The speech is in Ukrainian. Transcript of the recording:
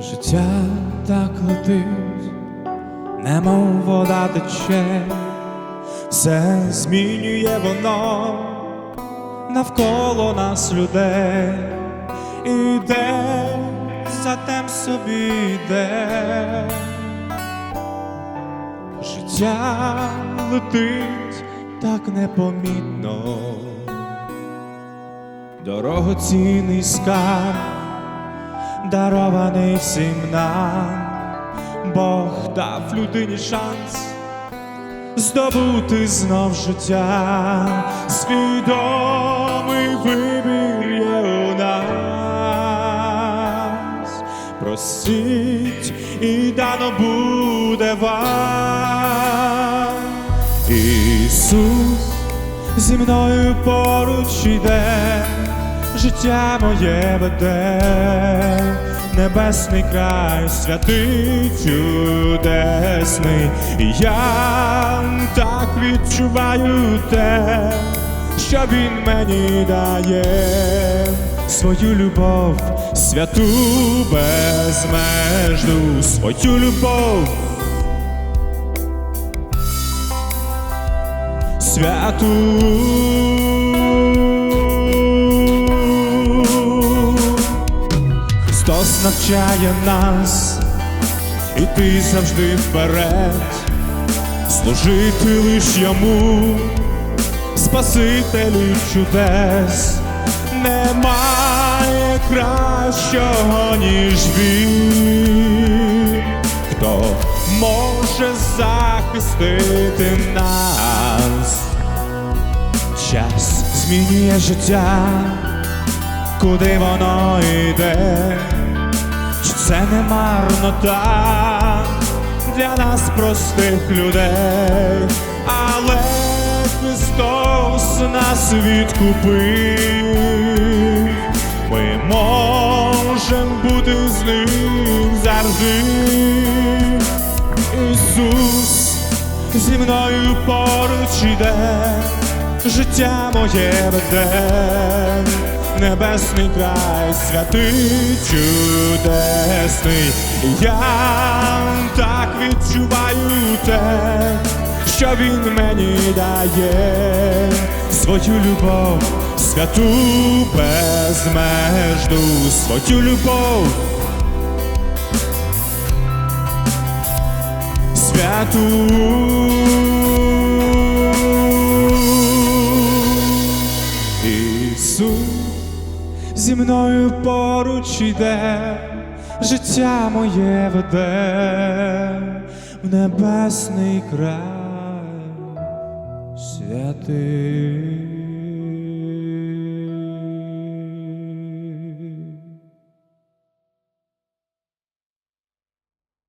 Життя так летить, немов вода тече, все змінює воно. Навколо нас людей, іде, затем собі йде. Життя летить так непомітно, дорогоцінний скарб дарований всім нам, Бог дав людині шанс здобути знов життя, свідомий вибір є у нас. Просіть і дано буде вам. Ісус зі мною поруч іде, життя моє веде, небесний край, святий чудесний, я так відчуваю те, що він мені дає, свою любов, святу безмежну, свою любов. святу. Навчає нас. Іти завжди вперед, служити лиш йому, Спасителю чудес, немає кращого, ніж він, хто може захистити нас. Час змінює життя, куди воно йде, це не марнота для нас простих людей, але Христос нас відкупив, ми можемо бути з ним завжди. Ісус зі мною поруч іде, життя моє веде, небесний край, святий чудесний. Я так відчуваю те, що він мені дає, свою любов, святу безмежну, свою любов. святу. Зі мною поруч іде, життя моє веде в небесний край святий.